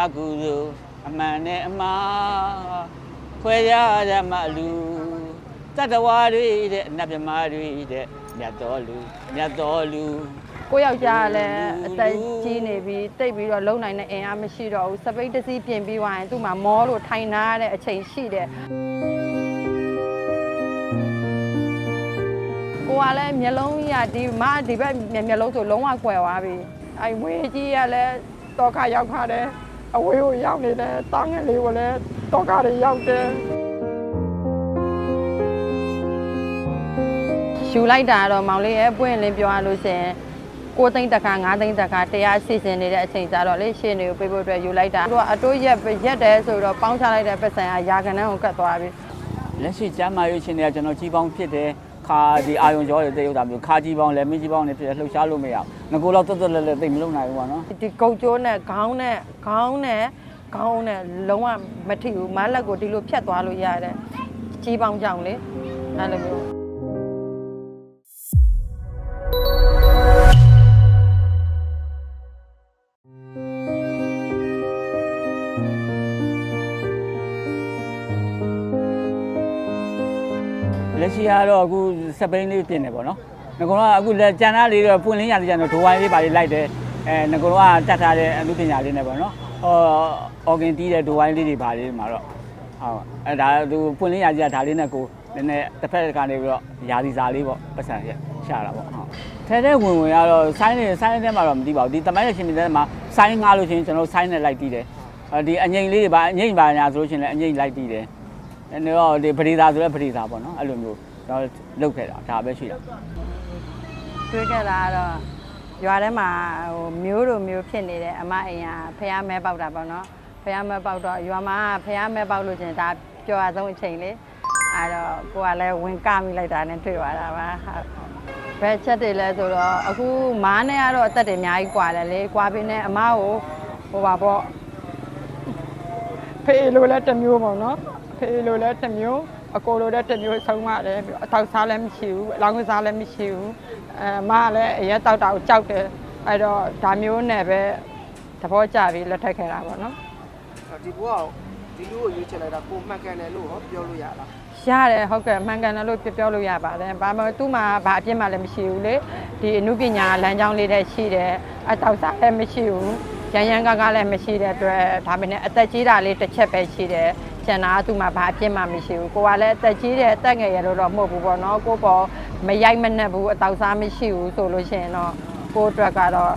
အကုသိုလ်အမှန်နဲ့အမှားခွဲရရမလူတတ္တဝါတွေတဲ့အနတ်မြမားတွေတဲ့မြတ်တော်လူမြတ်တော်လူကိုယောက်ျားကလည်းအသက်ကြီးနေပြီးတိတ်ပြီးတော့လုံနိုင်တဲ့အင်အားမရှိတော့ဘူးစပိတ်တစ်စီးပြင်ပြီးသွားရင်သူ့မှာမောလို့ထိုင်နာရတဲ့အချိန်ရှိတယ်ကိုကလည်းမျက်လုံးကြီးကဒီမဒီဘက်မျက်လုံးဆိုလုံးဝကွယ်သွားပြီအဲဝေးကြီးကလည်းတော့ခရောက်ခါတယ် အဝေးကိုရောက်နေတယ်တောင်းငယ်လေးကိုလည်းတော့ခတွေရောက်တယ်ယူလိုက်တာတော့မောင်လေးရဲ့ပွင့်လင်းပြောရလို့ရှိရင်6သိန်းတစ်ခါ9သိန်းတစ်ခါတရားစီစဉ်နေတဲ့အချိန်ကြတော့လေရှင်းနေကိုပြေးဖို့အတွက်ယူလိုက်တာသူကအတိုးရက်ရက်တယ်ဆိုတော့ပေါင်းချလိုက်တဲ့ပတ်စံကရာခဏန်းကိုကတ်သွားပြီလက်ရှိကျမ်းမာရေးရှင်တွေကကျွန်တော်ကြီးပေါင်းဖြစ်တယ် ခါဒီအာယုံကြောတွေတည်ရုပ်တာမျိုးခါကြီးပေါင်းလည်းမင်းကြီးပေါင်းတွေဖြစ်တယ်လှုပ်ရှားလို့မရဘူးငကိုတော့တွတ်တွတ်လဲလဲသိပ်မလုပ်နိုင်ဘူးပေါ့နော်ဒီကုတ်ကျိုးနဲ့ခေါင်းနဲ့ခေါင်းနဲ့ခေါင်းနဲ့လုံးဝမထိဘူးမလက်ကိုဒီလိုဖြတ်သွားလို့ရတယ်ကြီးပေါင်းကြောင်လေအဲ့လိုမျိုး ရှိကတော့အခုစပိန်လေးပြင်နေပေါ့နော်ငကိုတော့အခုလက်ကျန်တာလေးတော့ပွင့်လင်းရတဲ့ကျန်တော့ဒိုဝိုင်းလေးပါလေးလိုက်တယ်အဲငကိုတော့တတ်ထားတဲ့အမှုပညာလေးနဲ့ပေါ့နော်ဟောအော်ဂင်တီးတဲ့ဒိုဝိုင်းလေးတွေပါလေးမှာတော့ဟုတ်အဲဒါသူပွင့်လင်းရကြဒါလေးနဲ့ကိုနည်းနည်းတစ်ဖက်ကနေပြီးတော့ယာဒီစာလေးပေါ့ပတ်စံရရှာတာပေါ့ဟုတ်ထဲထဲဝင်ဝင်ကတော့ဆိုင်းနေဆိုင်းထဲမှာတော့မသိပါဘူးဒီတမိုင်းရရှင်တွေထဲမှာဆိုင်းငားလို့ရှိရင်ကျွန်တော်ဆိုင်းနဲ့လိုက်တီးတယ်ဒီအငိမ့်လေးတွေပါအငိမ့်ပါညာဆိုလို့ရှိရင်လည်းအငိမ့်လိုက်တီးတယ်အဲ့တော့ဒီပရိသာဆိုလဲပရိသာပေါ့နော်အဲ့လိုမျိုးကျွန် တော့လုပ်ခဲ့တာဒါပဲရှိတာတွေ့ခဲ့တာကတော့ရွာထဲမှာဟိုမျိုးတို့မျိုးဖြစ်နေတဲ့အမအိမ်ကဖះမဲပေါက်တာပေါ့နော်ဖះမဲပေါက်တော့ရွာမှာဖះမဲပေါက်လို့ချင်းဒါပျော်အောင်အချိန်လေးအဲ့တော့ကိုကလည်းဝင်ကမိလိုက်တာနဲ့တွေ့ရတာပါဟုတ်ဘယ်ချက်တွေလဲဆိုတော့အခုမားနဲ့ကတော့အသက်တွေအများကြီးကွာတယ်လေကွာပြီးနဲ့အမကိုဟိုပါပေါ့ဖေးလိုလည်းတစ်မျိုးပေါ့နော်ဖေးလိုလည်းတစ်မျိုး အကိုလိုလည်းတစ်မျိုးဆုံးမတယ်ပြီးတော့အထောက်စားလည်းမရှိဘူးအလောင်းကစားလည်းမရှိဘူးအဲအမကလည်းအရက်တောက်တာကိုကြောက်တယ်အဲ့တော့ဒါမျိုးနဲ့ပဲသဘောကျပြီးလက်ထပ်ခဲ့တာပေါ့နော်ဒီဘဝကိုဒီလိုကိုရွေးချယ်လိုက်တာကိုမှတ်ကန်တယ်လို့ဟောပြောလို့ရလားရတယ်ဟုတ်ကဲ့မှန်ကန်တယ်လို့ပြောပြောလို့ရပါတယ်ဘာမှသူ့မှာဘာအပြစ်မှလည်းမရှိဘူးလေဒီအမှုပညာလမ်းကြောင်းလေးတည်းရှိတယ်အတောက်စားလည်းမရှိဘူးရန်ရန်ကားကားလည်းမရှိတဲ့အတွက်ဒါပေမဲ့အသက်ကြီးတာလေးတစ်ချက်ပဲရှိတယ် ကျန်တာကသူ့မှာဘာအပြစ်မှမရှိဘူးကိုကလည်းအသက်ကြီးတယ်အသက်ငယ်ရလို့တော့မဟုတ်ဘူးပေါ့နော်ကိုပေါ်မရိုက်မနှက်ဘူးအတောက်စားမရှိဘူးဆိုလို့ရှိရင်တော့ကိုအတွက်ကတော့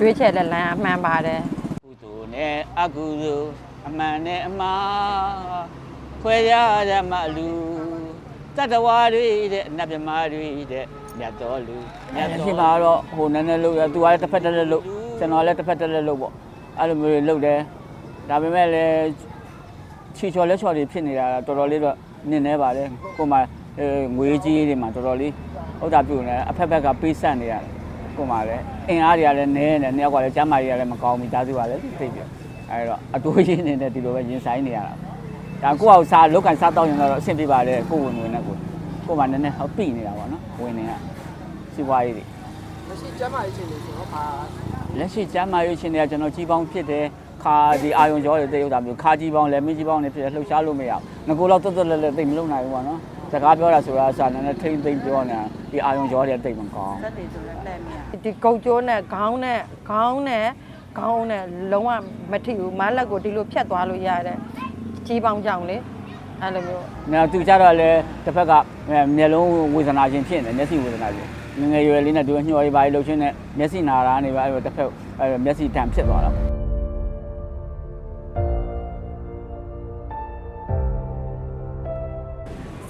ရွေးချယ်တဲ့လမ်းအမှန်ပါတယ်ကုသိုလ်နဲ့အကုသိုလ်အမှန်နဲ့အမှားခွဲရရမလူတတ္တဝါတွေတဲ့အနတ်မြမားတွေတဲ့မြတ်တော်လူမြတ်တော်ရှိမှာတော့ဟိုနည်းနည်းလို့ရသူကလည်းတစ်ဖက်တစ်လက်လို့ကျွန်တော်လည်းတစ်ဖက်တစ်လက်လို့ပေါ့အဲ့လိုမျိုးလုပ်တယ်ဒါပေမဲ့လည်း ချီချော်လက်ချော်တွေဖြစ်နေတာတော်တော်လေးတော့နင်းနေပါတယ်ကိုမှငွေကြီးတွေမှာတော်တော်လေးဟုတ်တာပြုနေအဖက်ဖက်ကပေးဆက်နေရတယ်ကိုမှလည်းအင်အားတွေကလည်းနည်းနေနှစ်ယောက်ကလည်းကျမ်းမာရေးကလည်းမကောင်းဘူးသားစုကလည်းသိပြီအဲတော့အတိုးရင်းနေတဲ့ဒီလိုပဲရင်ဆိုင်နေရတာဒါကိုယ့်အောင်စားလောက်ကန်စားတော့ရင်တော့အဆင်ပြေပါတယ်ကိုယ်ဝင်ဝင်နဲ့ကိုကိုမှနည်းနည်းဟောပြိနေတာပေါ့နော်ဝင်နေတာစီးပွားရေးတွေမရှိကျမ်းမာရေးရှင်တွေဆိုတော့ဘာလက်ရှိကျမ်းမာရေးရှင်တွေကကျွန်တော်ကြီးပေါင်းဖြစ်တယ် ခါဒီအာယုံကြောတွေတည်ရုပ်တာမျိုးခါကြီးပေါင်းလည်းမင်းကြီးပေါင်းတွေဖြစ်တယ်လှုပ်ရှားလို့မရဘူးငကိုတော့တွတ်တွတ်လဲလဲသိပ်မလုပ်နိုင်ဘူးပေါ့နော်စကားပြောတာဆိုတာအစားနည်းနည်းထိမ့်သိမ့်ပြောနေတာဒီအာယုံကြောတွေတိတ်မကောင်းသက်တွေဆိုလည်းလက်မရဒီကုတ်ကျိုးနဲ့ခေါင်းနဲ့ခေါင်းနဲ့ခေါင်းနဲ့လုံးဝမထိဘူးမလက်ကိုဒီလိုဖြတ်သွားလို့ရတယ်ကြီးပေါင်းကြောင်လေအဲ့လိုမျိုး။နောက်သူကြတော့လည်းတစ်ဖက်ကမျက်လုံးဝေဒနာခြင်းဖြစ်နေမျက်စိဝေဒနာခြင်းငယ်ငယ်ရွယ်လေးနဲ့သူညှော်ရေးပါလှုပ်ချင်းနဲ့မျက်စိနာတာနေပါအဲ့တစ်ဖက်အဲ့မျက်စိတန်ဖြစ်သွားတာ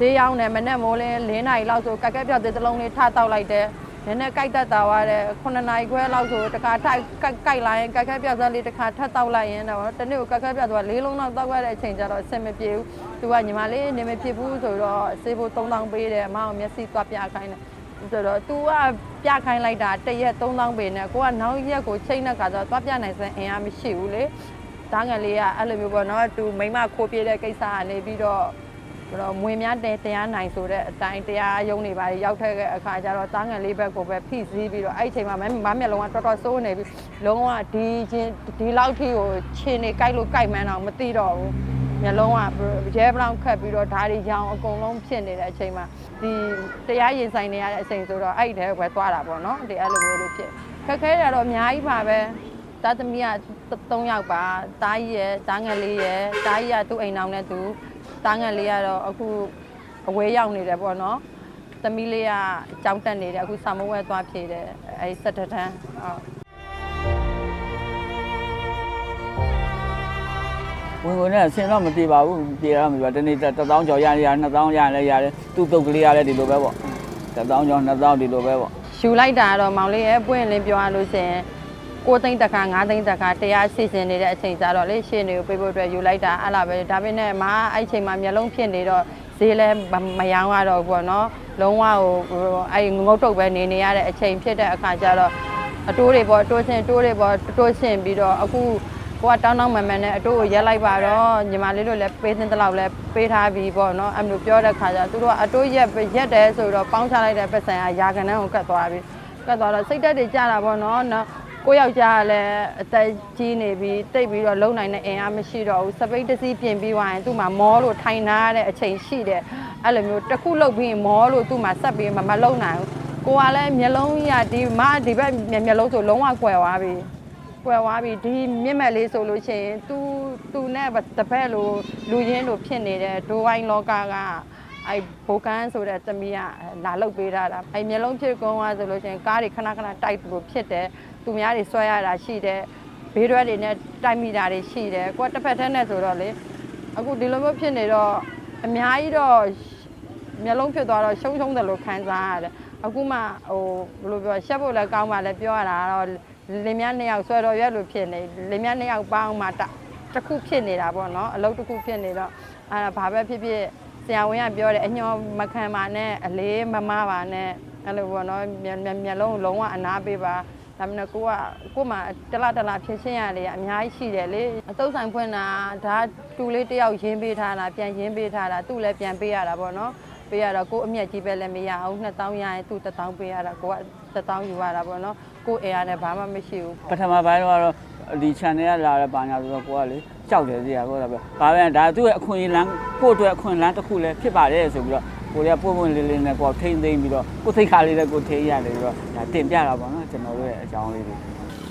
ဈေးရောက်တယ်မနဲ့မိုးလင်း၄နာရီလောက်ဆိုကက်ကက်ပြောက်တဲ့တစ်လုံးလေးထတောက်လိုက်တယ်နည်းနည်းကြိုက်တတ်တာပါတဲ့9နာရီခွဲလောက်ဆိုတခါထိုက်ကြိုက်လာရင်ကက်ကက်ပြောက်စားလေးတခါထပ်တောက်လိုက်ရင်တော့တနေ့ကိုကက်ကက်ပြောက်သွား၄လုံးလောက်တောက်ရတဲ့အချိန်ကျတော့အဆင်မပြေဘူးသူကညီမလေးနေမဖြစ်ဘူးဆိုတော့ဆေးဖို့3000ပေးတယ်အမအောင်မျက်စိသွားပြခိုင်းတယ်ဆိုတော့ तू ကပြခိုင်းလိုက်တာတရက်3000ပေးနဲ့ကိုကနောက်ရက်ကိုချိန်တဲ့ခါကျတော့သွားပြနိုင်စမ်းအင်အားမရှိဘူးလေတားငယ်လေးကအဲ့လိုမျိုးပေါ့နော် तू မိမခိုးပြေးတဲ့ကိစ္စကနေပြီးတော့ ဆိုတော့မွေများတဲတရားနိုင်ဆိုတဲ့အတိုင်းတရားရုံးနေပါရောက်ထက်တဲ့အခါကျတော့တားငယ်လေးဘက်ကိုပဲဖိစီးပြီးတော့အဲ့ဒီအချိန်မှာမမမျက်လုံးကတော်တော်စိုးနေပြီလုံးဝဒီချင်းဒီလောက်ထိကိုခြေနေကြိုက်လို့ကြိုက်မှန်းတော့မသိတော့ဘူးမျက်လုံးကရဲဘလောင်ခတ်ပြီးတော့ဓာရီရောင်အကုန်လုံးဖြစ်နေတဲ့အချိန်မှာဒီတရားရင်ဆိုင်နေရတဲ့အချိန်ဆိုတော့အဲ့ဒီထဲပဲသွားတာပေါ့နော်ဒီအဲ့လိုမျိုးလေးဖြစ်ခက်ခဲရတော့အများကြီးပါပဲသားသမီးက3ယောက်ပါတားကြီးရယ်တားငယ်လေးရယ်တားကြီးကသူ့အိမ်အောင်နဲ့သူ တားငယ်လေးကတော့အခုအဝဲရောက်နေတယ်ပေါ့နော်။သမီးလေးကကြောင်းတက်နေတယ်အခုဆာမဝဲသွားဖြေတယ်အဲဒီစက်တထန်းဟုတ်ဝင်ဝင်နဲ့အဆင်တော့မပြေပါဘူးပြေရမှာတနေ့တစ်သောင်းကျော်ရရနှစ်သောင်းရလည်းရတယ်သူ့တုတ်ကလေးရလည်းဒီလိုပဲပေါ့တစ်သောင်းကျော်နှစ်သောင်းဒီလိုပဲပေါ့ယူလိုက်တာတော့မောင်လေးရဲ့ပွင့်လင်းပြောရလို့ရှိရင် ကိုသိန်းတစ်ခါ9သိန်းတစ်ခါတရားစီစဉ်နေတဲ့အချိန်ကြတော့လေရှင်းတွေကိုပြေးဖို့အတွက်ယူလိုက်တာအဲ့လားပဲဒါပေမဲ့မအဲ့ချိန်မှာမျက်လုံးဖြစ်နေတော့ဈေးလည်းမရောင်းရတော့ဘူးပေါ့နော်လုံးဝဟိုအဲ့ငုတ်တုတ်ပဲနေနေရတဲ့အချိန်ဖြစ်တဲ့အခါကျတော့အတိုးတွေပေါ့တိုးစင်တိုးတွေပေါ့တိုးစင်ပြီးတော့အခုကိုကတောင်းတောင်းမှန်မှန်နဲ့အတိုးကိုရက်လိုက်ပါတော့ညီမလေးတို့လည်းပေးသင်းတလောက်လည်းပေးထားပြီးပေါ့နော်အဲ့လိုပြောတဲ့ခါကျသူတို့ကအတိုးရက်ရက်တယ်ဆိုတော့ပေါင်းချလိုက်တဲ့ပတ်စံကရာခဏန်းကိုကတ်သွားပြီကတ်သွားတော့စိတ်တက်တွေကြတာပေါ့နော်နော် ကိုယောက်ျားကလည်းအသက်ကြီးနေပြီးတိတ်ပြီးတော့လုံနိုင်တဲ့အင်အားမရှိတော့ဘူးစပိတ်တစည်းပြင်ပြီးသွားရင်သူ့မှာမောလို့ထိုင်ထားတဲ့အချိန်ရှိတယ်အဲ့လိုမျိုးတစ်ခုလုတ်ပြီးမောလို့သူ့မှာဆက်ပြီးမမလုံနိုင်ဘူးကိုကလည်းမျက်လုံးကြီးကဒီမဒီဘက်မျက်လုံးဆိုလုံးဝကွယ်သွားပြီကွယ်သွားပြီဒီမြင့်မဲ့လေးဆိုလို့ရှိရင် तू तू နဲ့တစ်ဖက်လိုလူရင်းလိုဖြစ်နေတဲ့ဒိုဝိုင်းလောကကအဲဘိုကန်ဆိုတဲ့သမီးကလာလုတ်ပေးထားတာအဲမျက်လုံးဖြစ်ကုန်းသွားဆိုလို့ရှိရင်ကားတွေခဏခဏတိုက်လို့ဖြစ်တယ် သူများတွေဆွဲရတာရှိတယ်ဘေးရွက်တွေနဲ့တိုက်မိတာတွေရှိတယ်ကိုကတစ်ဖက်တည်းနဲ့ဆိုတော့လေအခုဒီလိုမျိုးဖြစ်နေတော့အများကြီးတော့မျက်လုံးဖြစ်သွားတော့ရှုံးရှုံးတယ်လို့ခံစားရတယ်အခုမှဟိုဘယ်လိုပြောရှက်ဖို့လည်းကောင်းပါလေပြောရတာကတော့လင်မြနှစ်ယောက်ဆွဲတော်ရွက်လို့ဖြစ်နေလင်မြနှစ်ယောက်ပေါင်းမှတတစ်ခုဖြစ်နေတာပေါ့နော်အလုပ်တစ်ခုဖြစ်နေတော့အဲ့ဒါဘာပဲဖြစ်ဖြစ်ဆရာဝန်ကပြောတယ်အညောမခံပါနဲ့အလေးမမပါနဲ့အဲ့လိုပေါ့နော်မျက်မျက်မျက်လုံးလုံးဝအနာပေးပါ ဒါမှမဟုတ်ကိုကကို့မှာတလားတလားဖြစ်ရှင်းရလေအများကြီးရှိတယ်လေအသုတ်ဆိုင်ဖွင့်တာဒါတူလေးတယောက်ရင်းပေးထားတာပြန်ရင်းပေးထားတာသူ့လည်းပြန်ပေးရတာပေါ့နော်ပေးရတော့ကို့အမျက်ကြီးပဲလည်းမရအောင်2000ရရင်သူ့1000ပေးရတာကိုက1000ယူရတာပေါ့နော်ကို့အဲအားနဲ့ဘာမှမရှိဘူးပထမပိုင်းတော့ဒီ channel ကလာတဲ့ပါညာဆိုတော့ကိုကလေကြောက်တယ်စီရကိုကပဲဘာပဲဒါသူ့ရဲ့အခွင့်အရေးလမ်းကို့အတွက်အခွင့်အလမ်းတစ်ခုလည်းဖြစ်ပါတယ်ဆိုပြီးတော့ ကိုရပွင့်ပွင့်လေးလေးနဲ့ကိုထိမ့်သိမ့်ပြီးတော့ကိုသိခါလေးနဲ့ကိုထိန်းရတယ်ပြီးတော့ဒါတင်ပြတာပေါ့နော်ကျွန်တော်တို့ရဲ့အကြောင်းလေးတွေ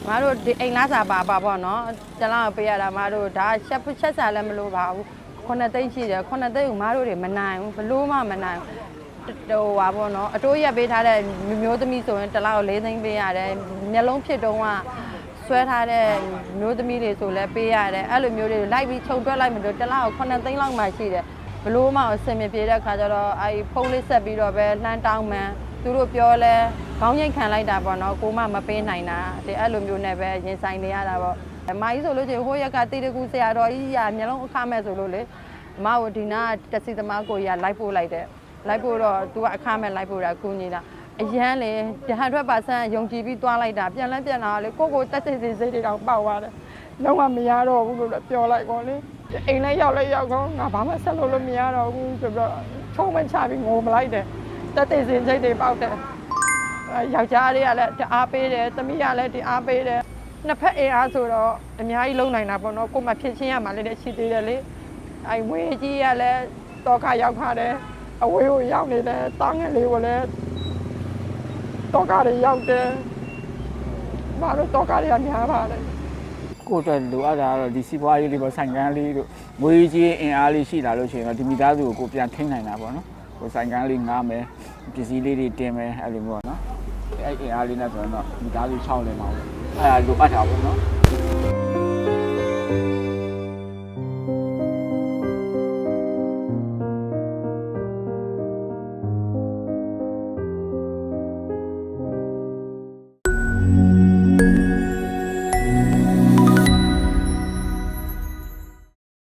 မတို့ဒီအိမ်လားစာပါပါပေါ့နော်တလားပေးရတာမတို့ဒါချက်ချက်စာလည်းမလိုပါဘူးခုနှစ်သိန်းရှိတယ်ခုနှစ်သိန်းကိုမတို့တွေမနိုင်ဘူးဘလို့မှမနိုင်ဘူးဟိုပါပေါ့နော်အတိုးရက်ပေးထားတဲ့မျိုးသမီးဆိုရင်တလားကို၄သိန်းပေးရတယ်မျက်လုံးဖြစ်တုံးကဆွဲထားတဲ့မျိုးသမီးတွေဆိုလည်းပေးရတယ်အဲ့လိုမျိုးတွေလိုက်ပြီးခြုံတွက်လိုက်မလို့တလားကို9သိန်းလောက်မှရှိတယ် ဘလို့မှအဆင်မပြေတဲ့ခါကျတော့အဲဖုန်းလေးဆက်ပြီးတော့ပဲလှမ်းတောင်းမှန်သူတို့ပြောလဲခေါင်းရိတ်ခံလိုက်တာပေါ့နော်ကိုမမပေးနိုင်တာဒီအဲ့လိုမျိုးနဲ့ပဲရင်ဆိုင်နေရတာပေါ့အမကြီးဆိုလို့ချင်းဟိုရက်ကတေတကူဆရာတော်ကြီးရမျက်လုံးအခမဲ့ဆိုလို့လေအမကိုဒီနာကတက်စီသမားကိုရလိုက်ပို့လိုက်တယ်လိုက်ပို့တော့ तू ကအခမဲ့လိုက်ပို့တာကူညီတာအရန်လေတဟန်ထွက်ပါဆန်းယုံကြည်ပြီးသွားလိုက်တာပြန်လဲပြန်လာလေကိုကိုတက်စိတ်စိတ်စိတ်တွေတော့ပေါက်သွားတယ်လုံးဝမရတော့ဘူးလို့ပြောလိုက်ကောလေ အိမ်လည်းရောက်လည်းရောက်ကောငါဘာမှဆက်လို့လို့မရတော့ဘူးဆိုပြီးတော့ချုံမချပြီးငိုမလိုက်တယ်တက်တဲ့စင်စိတ်တွေပေါက်တယ်အဲယောက်ျားလေးကလည်းတအားပေးတယ်သမီးကလည်းတအားပေးတယ်နှစ်ဖက်အင်အားဆိုတော့အများကြီးလုံနိုင်တာပေါ့နော်ကိုယ်မှဖြစ်ချင်းရမှလည်းရှိသေးတယ်လေအဲဝေးကြီးကလည်းတော့ခရောက်ခါတယ်အဝေးကိုရောက်နေတယ်တောင်းငယ်လေးကိုလည်းတော့ခတွေရောက်တယ်ဘာလို့တော့ခတွေကများပါလဲ ကိုယ့်အတွက်လိုအပ်တာကတော့ဒီစီးပွားရေးလေးပေါ့ဆိုင်ကန်းလေးတို့ငွေကြီးအင်အားလေးရှိလာလို့ရှိရင်တော့ဒီမိသားစုကိုကိုပြန်ထိန်းနိုင်တာပေါ့နော်ကိုဆိုင်ကန်းလေးငားမယ်ပစ္စည်းလေးတွေတင်မယ်အဲ့လိုမျိုးပေါ့နော်အဲ့အင်အားလေးနဲ့ဆိုတော့မိသားစု6လင်းပါဘူးအဲ့ဒါလိုအပ်တာပေါ့နော်